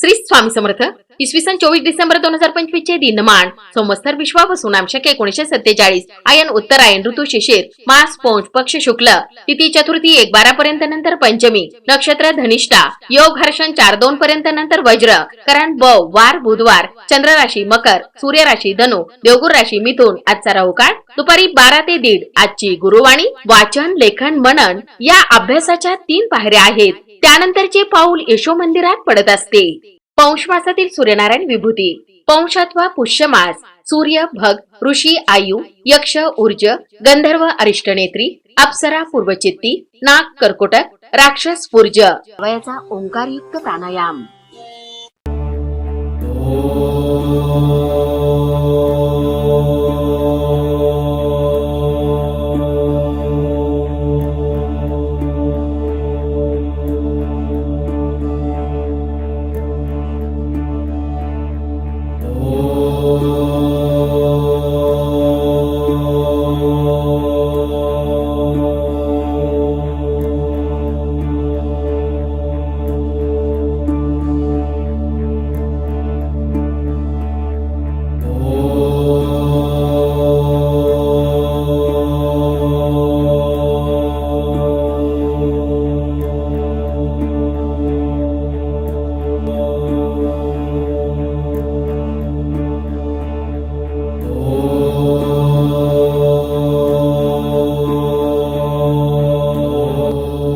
श्री स्वामी समर्थ. इसवी सन चोवीस डिसेंबर दोन हजार पंचवीस चे दिनमान संवत्सर विश्वापासून आमशक एकोणीशे सत्तेचाळीस आयन उत्तरायण ऋतू शिशिर मास पौष पक्ष शुक्ल तिथी चतुर्थी एक बारा पर्यंत नंतर पंचमी नक्षत्र धनिष्ठा योग हर्षण चार दोन पर्यंत नंतर वज्र करण ब वार बुधवार चंद्र राशी मकर सूर्य राशी धनु देवगुर राशी मिथुन आजचा राहू काळ दुपारी बारा ते दीड आजची गुरुवाणी वाचन लेखन मनन या अभ्यासाच्या तीन पायऱ्या आहेत. त्यानंतरचे पाऊल यशो मंदिरात पडत असते. पौष मासातील सूर्यनारायण विभूती. पौष अथवा सूर्य भग ऋषी आयु यक्ष ऊर्ज गंधर्व अरिष्टनेत्री अप्सरा पूर्वचित्ती नाग कर्कोटक राक्षस पूर्ज. वयाचा ओंकारयुक्त प्राणायाम.